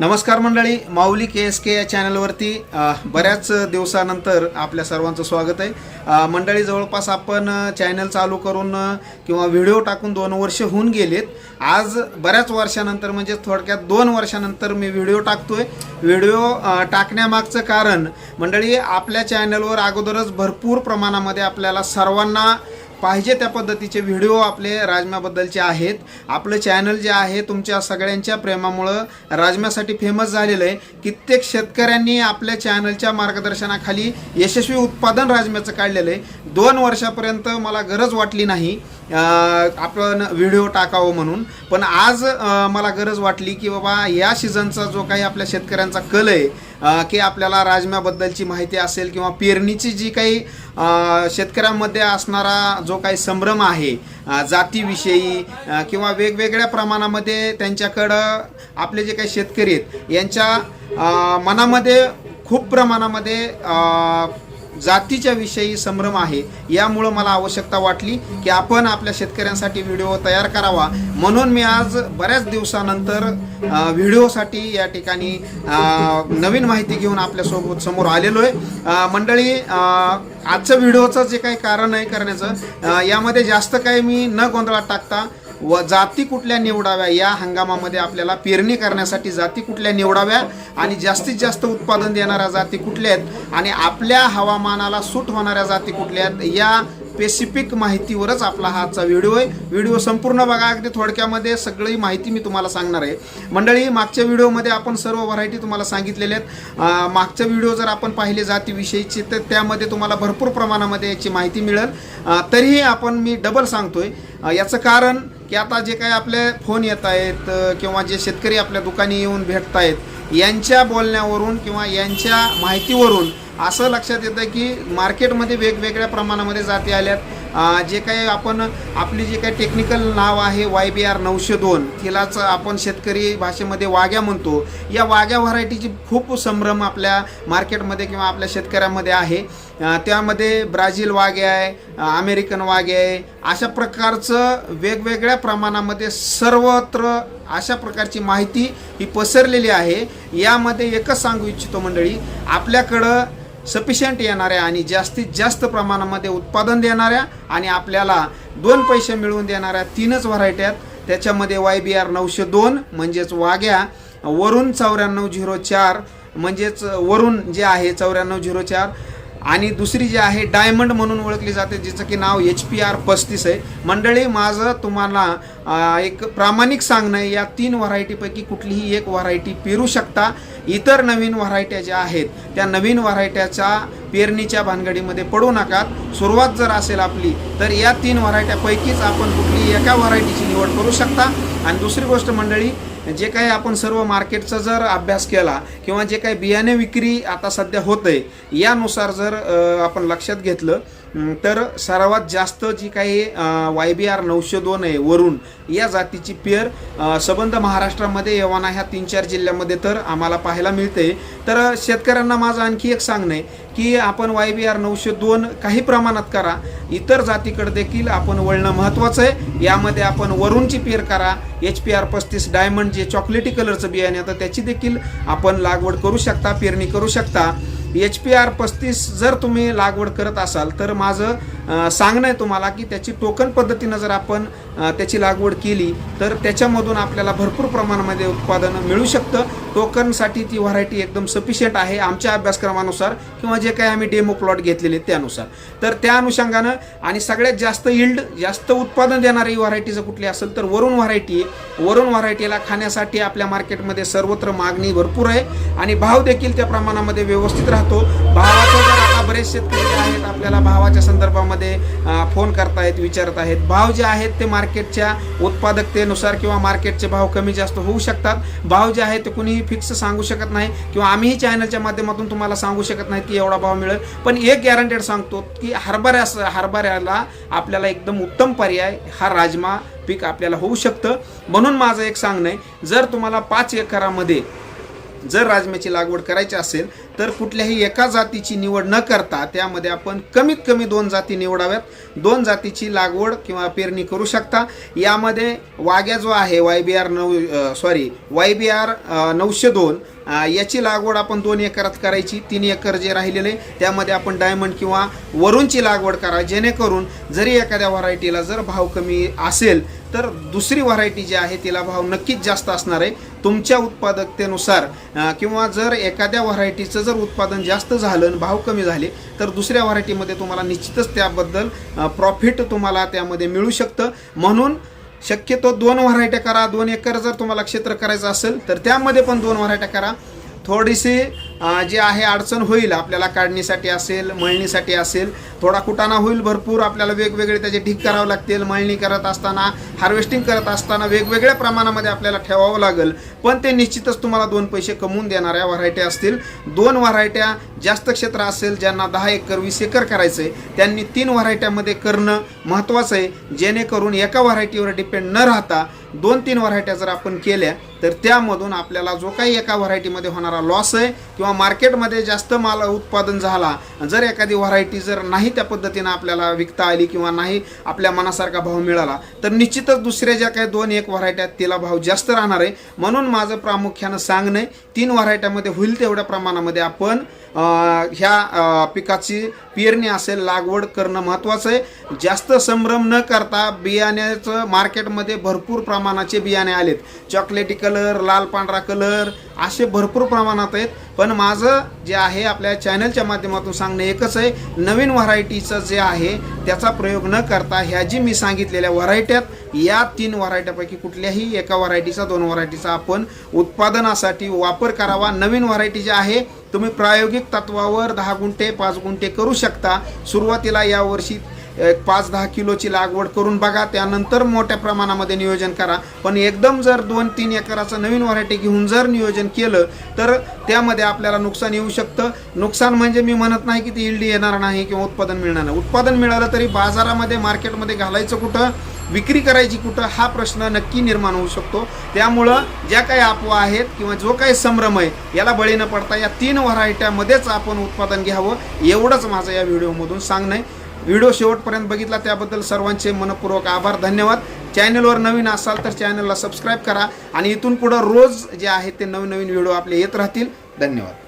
नमस्कार मंडळी माऊली के एस के या चॅनलवरती बऱ्याच दिवसानंतर आपल्या सर्वांचं स्वागत आहे. मंडळी जवळपास आपण चॅनल चालू करून किंवा व्हिडिओ टाकून दोन वर्ष होऊन गेलेत. आज बऱ्याच वर्षानंतर म्हणजे थोडक्यात दोन वर्षानंतर मी व्हिडिओ टाकतोय. व्हिडिओ टाकण्यामागचं कारण मंडळी आपल्या चॅनलवर अगोदरच भरपूर प्रमाणामध्ये आपल्याला सर्वांना पाहिजे त्या पद्धतीचे व्हिडिओ आपले राजम्याबद्दलचे आहेत. आपलं चॅनल जे आहे तुमच्या सगळ्यांच्या प्रेमामुळं राजम्यासाठी फेमस झालेलं आहे. कित्येक शेतकऱ्यांनी आपल्या चॅनलच्या मार्गदर्शनाखाली यशस्वी उत्पादन राजम्याचं काढलेलं आहे. दोन वर्षापर्यंत मला गरज वाटली नाही. आपण व्हिडिओ टाकावं म्हणून. पण आज मला गरज वाटली की बाबा या सीझनचा जो काही आपल्या शेतकऱ्यांचा कल आहे की आपल्याला राजम्याबद्दलची माहिती असेल किंवा पेरणीची जी काही शेतकऱ्यांमध्ये असणारा जो काही संभ्रम आहे जातीविषयी किंवा वेगवेगळ्या प्रमाणामध्ये त्यांच्याकडं आपले जे काही शेतकरी आहेत यांच्या मनामध्ये खूप प्रमाणामध्ये जातीच्या विषयी संभ्रम आहे. यामुळं मला आवश्यकता वाटली की आपण आपल्या शेतकऱ्यांसाठी व्हिडिओ तयार करावा. म्हणून मी आज बऱ्याच दिवसानंतर व्हिडिओसाठी या ठिकाणी नवीन माहिती घेऊन आपल्यासोबत समोर आलेलो आहे मंडळी आजचं व्हिडिओचं जे काही कारण आहे करण्याचं यामध्ये जास्त काही मी न गोंधळात टाकता व जाती कुठल्या निवडाव्या? या हंगामामध्ये आपल्याला पेरणी करण्यासाठी जाती कुठल्या निवडाव्या? आणि जास्तीत जास्त उत्पादन देणाऱ्या जाती कुठल्या आहेत? आणि आपल्या हवामानाला सूट होणाऱ्या जाती कुठल्या आहेत? या स्पेसिफिक माहितीवरच आपला हाचा व्हिडिओ आहे. व्हिडिओ संपूर्ण बघा. अगदी थोडक्यामध्ये सगळी माहिती मी तुम्हाला सांगणार आहे. मंडळी मागच्या व्हिडिओमध्ये आपण सर्व व्हरायटी तुम्हाला सांगितलेल्या आहेत. मागच्या मागचा व्हिडिओ जर आपण पाहिले जातीविषयीचे तर त्यामध्ये तुम्हाला भरपूर प्रमाणामध्ये याची माहिती मिळेल. तरीही आपण मी डबल सांगतोय. याचं कारण की आता जे काही आपले फोन येत आहेत किंवा जे शेतकरी आपल्या दुकानी येऊन भेटत आहेत यांच्या बोलण्यावरून किंवा यांच्या माहितीवरून असं लक्षात येतं की मार्केटमध्ये वेगवेगळ्या प्रमाणामध्ये जाती आल्यात. जे काही आपण आपली जे काही टेक्निकल नाव आहे वाय बी आर नऊशे दोन तिलाच आपण शेतकरी भाषेमध्ये वाघ्या म्हणतो. या वाघ्या व्हरायटीची खूप संभ्रम आपल्या मार्केटमध्ये किंवा आपल्या शेतकऱ्यामध्ये आहे. त्यामध्ये ब्राझील वाघे आहे अमेरिकन वाघे आहे. अशा प्रकारचं वेगवेगळ्या प्रमाणामध्ये सर्वत्र अशा प्रकारची माहिती ही पसरलेली आहे. यामध्ये एकच सांगू इच्छितो मंडळी आपल्याकडं सफिशियंट येणाऱ्या आणि जास्तीत जास्त प्रमाणामध्ये उत्पादन देणाऱ्या आणि आपल्याला दोन पैसे मिळवून देणाऱ्या तीनच व्हरायटी आहेत. त्याच्यामध्ये वाय बी आर नऊशे दोन म्हणजेच वाघ्या वरून चौऱ्याण्णव झिरो चार म्हणजेच वरून जे आहे चौऱ्याण्णव झिरो चार आणि दुसरी जी आहे डायमंड म्हणून ओळखली जाते जिचं की नाव एच पी आर पस्तीस आहे. मंडळी माझं तुम्हाला एक प्रामाणिक सांगणं आहे या तीन व्हरायटीपैकी कुठलीही एक व्हरायटी पेरू शकता. इतर नवीन व्हरायट्या ज्या आहेत त्या नवीन व्हरायट्याच्या पेरणीच्या भानगडीमध्ये पडू नकात सुरुवात जर असेल आपली तर या तीन व्हरायट्यापैकीच आपण कुठलीही एका व्हरायटीची निवड करू शकता. आणि दुसरी गोष्ट मंडळी जे काही आपण सर्व मार्केटचा जर अभ्यास केला किंवा जे काही बियाणे विक्री आता सध्या होत आहे यानुसार जर आपण लक्षात घेतलं तर सर्वात जास्त जी काही वाय बी आर नऊशे दोन आहे वरून या जातीची पेर सबंध महाराष्ट्रामध्ये यवाना ह्या तीन चार जिल्ह्यामध्ये तर आम्हाला पाहायला मिळते. तर शेतकऱ्यांना माझं आणखी एक सांगणं आहे की आपण वाय बी आर नऊशे दोन काही प्रमाणात करा इतर जातीकडे देखील आपण वळणं महत्त्वाचं आहे. यामध्ये आपण वरूनची पेर करा एच पी आर पस्तीस डायमंड जे चॉकलेटी कलरचं बियाणे येतं त्याची देखील आपण लागवड करू शकता पेरणी करू शकता. एच पी आर पस्तीस जर तुम्ही लागवड करत असाल तर माझं सांगणं आहे तुम्हाला की त्याची टोकन पद्धतीनं जर आपण त्याची लागवड केली तर त्याच्यामधून आपल्याला भरपूर प्रमाणामध्ये उत्पादन मिळू शकतं. टोकनसाठी ती व्हरायटी एकदम सफिशियंट आहे आमच्या अभ्यासक्रमानुसार किंवा जे काही आम्ही डेमो प्लॉट घेतलेले आहेत त्यानुसार. तर त्या अनुषंगानं आणि सगळ्यात जास्त इल्ड जास्त उत्पादन देणारी व्हरायटी जर कुठली असेल तर वरून व्हरायटी वरून व्हरायटीला खाण्यासाठी आपल्या मार्केटमध्ये सर्वत्र मागणी भरपूर आहे आणि भाव देखील त्या प्रमाणामध्ये व्यवस्थित राहतो. भावाचा जर बरेच शेतकरी जे आहेत आपल्याला भावाच्या संदर्भामध्ये फोन करतायत विचारत आहेत भाव जे आहेत ते मार्केटच्या उत्पादकतेनुसार किंवा मार्केटचे भाव कमी जास्त होऊ शकतात. भाव जे आहेत ते कुणीही फिक्स सांगू शकत नाही किंवा आम्हीही चॅनलच्या माध्यमातून तुम्हाला सांगू शकत नाही की एवढा भाव मिळेल. पण एक गॅरंटेड सांगतो की हरभऱ्यास हरभऱ्याला आपल्याला एकदम उत्तम पर्याय हा राजमा पीक आपल्याला होऊ शकतं. म्हणून माझं एक सांगणं आहे जर तुम्हाला पाच एकरामध्ये जर राजम्याची लागवड करायची असेल तर कुठल्याही एका जातीची निवड न करता त्यामध्ये आपण कमीत कमी दोन जाती निवडाव्यात. दोन जातीची लागवड किंवा पेरणी करू शकता. यामध्ये वाग्या जो आहे वाय बी आर नऊ सॉरी वाय बी आर नऊशे दोन याची लागवड आपण दोन एकरात करायची. तीन एकर जे राहिलेले त्यामध्ये आपण डायमंड किंवा वरूनची लागवड करा. जेणेकरून जरी एखाद्या व्हरायटीला जर भाव कमी असेल तर दुसरी व्हरायटी जी आहे तिला भाव नक्कीच जास्त असणार आहे. तुमच्या उत्पादकतेनुसार किंवा जर एखाद्या व्हरायटीचं जर उत्पादन जास्त झालं आणि भाव कमी झाले तर दुसऱ्या व्हरायटीमध्ये तुम्हाला निश्चितच त्याबद्दल प्रॉफिट तुम्हाला त्यामध्ये मिळू शकतं. म्हणून शक्यतो दोन व्हरायट्या करा. दोन एकर जर तुम्हाला क्षेत्र करायचं असेल तर त्यामध्ये पण दोन व्हरायट्या करा. थोडीशी जे आहे अडचण होईल आपल्याला काढणीसाठी असेल मळणीसाठी असेल थोडा कुटाणा होईल भरपूर आपल्याला वेगवेगळे त्याचे ढीक करावं लागतील मळणी करत असताना हार्वेस्टिंग करत असताना वेगवेगळ्या प्रमाणामध्ये आपल्याला ठेवावं लागेल. पण ते निश्चितच तुम्हाला दोन पैसे कमवून देणाऱ्या व्हरायट्या असतील. दोन व्हरायट्या जास्त क्षेत्र असेल ज्यांना दहा एकर वीस एकर करायचं आहे त्यांनी तीन व्हरायट्यामध्ये करणं महत्त्वाचं आहे. जेणेकरून एका व्हरायटीवर डिपेंड न राहता दोन तीन व्हरायट्या जर आपण केल्या तर त्यामधून आपल्याला जो काही एका व्हरायटीमध्ये होणारा लॉस आहे किंवा मार्केटमध्ये जास्त माल उत्पादन झाला जर एखादी व्हरायटी जर नाही त्या पद्धतीनं आपल्याला विकता आली किंवा नाही आपल्या मनासारखा भाव मिळाला तर निश्चितच दुसऱ्या ज्या काही दोन एक व्हरायट्यात तिला भाव जास्त राहणार आहे. म्हणून माझं प्रामुख्यानं सांगणं तीन व्हरायट्यामध्ये होईल तेवढ्या प्रमाणामध्ये आपण ह्या पिकाची पेरणी असेल लागवड करणं महत्त्वाचं आहे. जास्त संभ्रम न करता बियाण्याचं मार्केटमध्ये भरपूर प्रमाणाचे बियाणे आलेत. चॉकलेटी कलर लाल पांढरा कलर असे भरपूर प्रमाणात आहेत. पण माझं जे आहे आपल्या चॅनलच्या माध्यमातून सांगणं एकच आहे. नवीन व्हरायटीचं जे आहे त्याचा प्रयोग न करता ह्या जी मी सांगितलेल्या व्हरायट्यात या तीन व्हरायट्यापैकी कुठल्याही एका व्हरायटीचा दोन व्हरायटीचा आपण उत्पादनासाठी वापर करावा. नवीन व्हरायटी जी आहे तुम्ही प्रायोगिक तत्वावर दहा गुंठे पाच गुंठे करू शकता. सुरुवातीला यावर्षी पाच दहा किलोची लागवड करून बघा. त्यानंतर मोठ्या प्रमाणामध्ये नियोजन करा. पण एकदम जर दोन तीन एकराचं नवीन व्हरायटी घेऊन जर नियोजन केलं तर त्यामध्ये आपल्याला नुकसान येऊ शकतं. नुकसान म्हणजे मी म्हणत नाही की ती इल्डी येणार नाही किंवा उत्पादन मिळणार नाही. उत्पादन मिळालं तरी बाजारामध्ये मार्केटमध्ये घालायचं कुठं? विक्री करायची कुठं हा प्रश्न नक्की निर्माण होऊ शकतो. त्यामुळं ज्या काही अफवा आहेत किंवा जो काही संभ्रम आहे याला बळी न पडता या तीन व्हरायट्यामध्येच आपण उत्पादन घ्यावं एवढंच माझं या व्हिडिओमधून सांगणं आहे. व्हिडिओ शेवटपर्यंत बघितला त्याबद्दल सर्वांचे मनपूर्वक आभार धन्यवाद. चॅनलवर नवीन असाल तर चॅनलला सबस्क्राईब करा आणि इथून पुढं रोज जे आहे ते नवीन नवीन व्हिडिओ आपले येत राहतील. धन्यवाद.